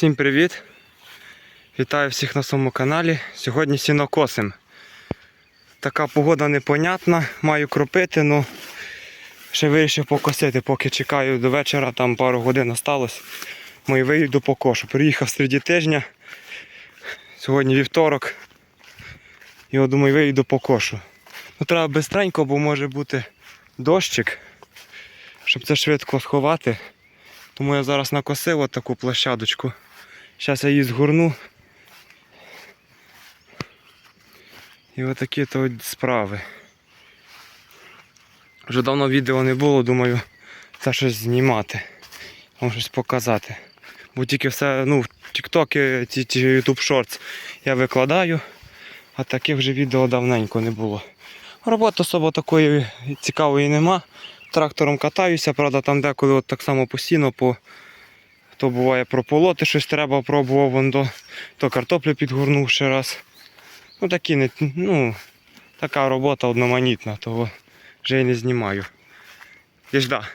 Всім привіт! Вітаю всіх на своєму каналі. Сьогодні сінокосим. Така погода непонятна, маю кропити, але ще вирішив покосити, поки чекаю до вечора, там пару годин осталось. Мої вийду по кошу. Приїхав серед тижня. Сьогодні вівторок. І от думаю, вийду по кошу. Ну треба бистренько, бо може бути дощик, щоб це швидко сховати. Тому я зараз накосив от таку площадочку. Зараз я її згорну. І отакі то от справи. Вже давно відео не було, думаю, це щось знімати. Вам щось показати. Бо тільки все, ну, TikTok, ці, ці YouTube Shorts я викладаю, а таких вже відео давненько не було. Роботи особо такої цікавої нема. Трактором катаюся, правда, там деколи от так само постійно по то буває прополоти щось треба, пробував вон до, то картоплю підгорнув ще раз. Ну такі ну, така робота одноманітна, того вже й не знімаю. Єжда.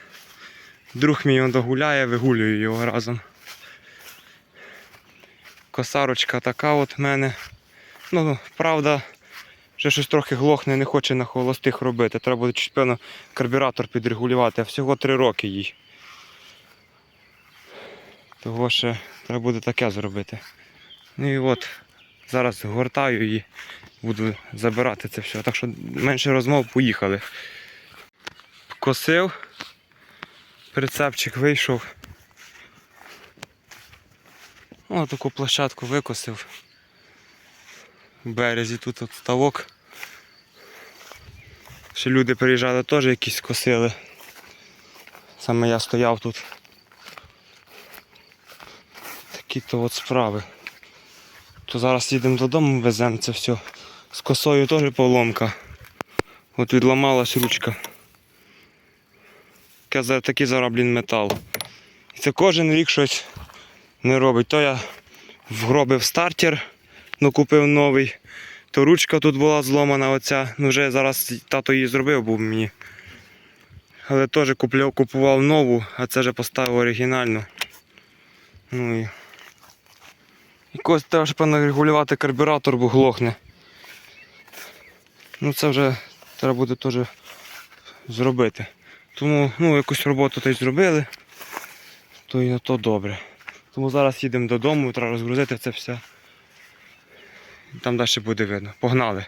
Друг мій он догуляє, вигулюю його разом. Косарочка така от в мене. Ну, правда, вже щось трохи глохне, не хоче на холостих робити. Треба чуть певно карбюратор підрегулювати, а всього 3 роки їй. Того ще треба буде таке зробити. Ну і от, зараз гортаю і буду забирати це все. Так що менше розмов поїхали. Косив, прицепчик вийшов. О, таку площадку викосив. В березі тут от ставок. Ще люди приїжджали теж якісь косили. Саме я стояв тут. Такі то от справи. То зараз їдемо додому, веземо це все. З косою теж поломка. От відламалась ручка. Такий зараз, блін, метал. І це кожен рік щось не робить. То я вгробив стартер, ну купив новий. То ручка тут була зломана оця. Ну вже зараз тато її зробив був мені. Але теж купував нову, а це вже поставив оригінальну. Ну і. Якось треба певно регулювати карбюратор, бо глохне. Ну це вже треба буде теж зробити. Тому ну, якусь роботу та зробили, то і на то добре. Тому зараз їдемо додому, треба розгрузити це все. Там далі буде видно. Погнали.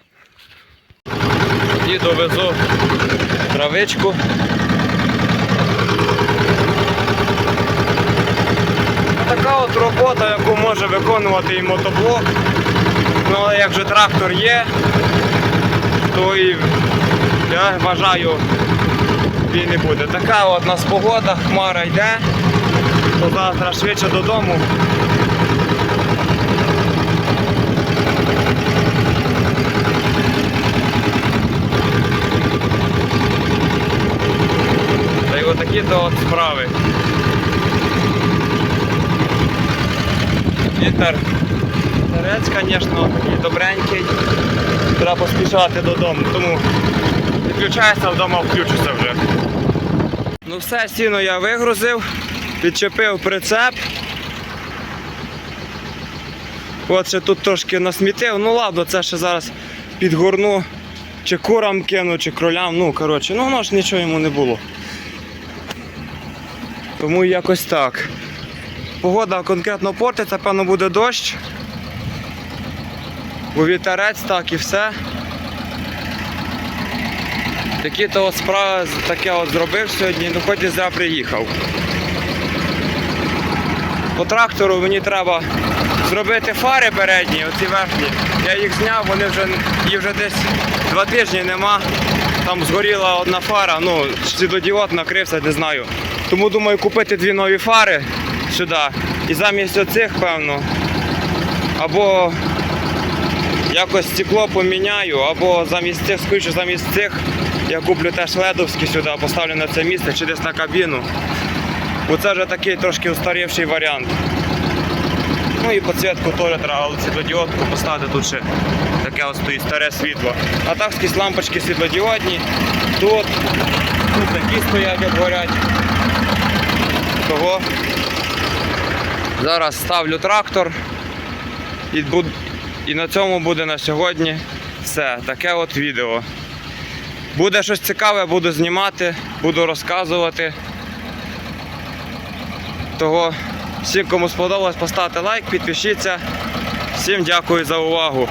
Їду везу травичку. Така от робота, яку може виконувати і мотоблок. Ну але як вже трактор є, то і я вважаю він не буде. Така от нас погода, хмара йде, то завтра швидше додому. Та й отакі то от справи. Вітер. Терець, звісно, такий добренький. Треба поспішати додому, тому відключаюся вдома, включуся вже. Ну все, сіно я вигрузив, підчепив прицеп. От ще тут трошки насмітив. Ну ладно, це ще зараз підгорну, чи курам кину, чи кролям. Ну, коротше, ну воно ж нічого йому не було. Тому якось так. Погода конкретно портиться, певно буде дощ. Бо вітерець так і все. Такі то справи таке от зробив сьогодні, ну хоч і зря приїхав. По трактору мені треба зробити фари передні, оці верхні. Я їх зняв, вони вже їх вже десь два тижні нема. Там згоріла одна фара, ну, світлодіод накрився, не знаю. Тому думаю купити дві нові фари сюди. І замість оцих, певно, або якось стекло поміняю, або замість цих, скоріше замість цих я куплю теж ледовські сюди, поставлю на це місце десь на кабіну. Бо це вже такий трошки устарівший варіант. Ну і підсвітку теж треба світлодіодку поставити тут ще таке ось стоїть старе світло. А так скрізь лампочки світлодіодні. Тут, тут такі стоять, як горять. Того Зараз ставлю трактор і, буд... і на цьому буде на сьогодні все. Таке от відео. Буде щось цікаве, буду знімати, буду розказувати. Того всім, кому сподобалось, поставте лайк, підпишіться. Всім дякую за увагу.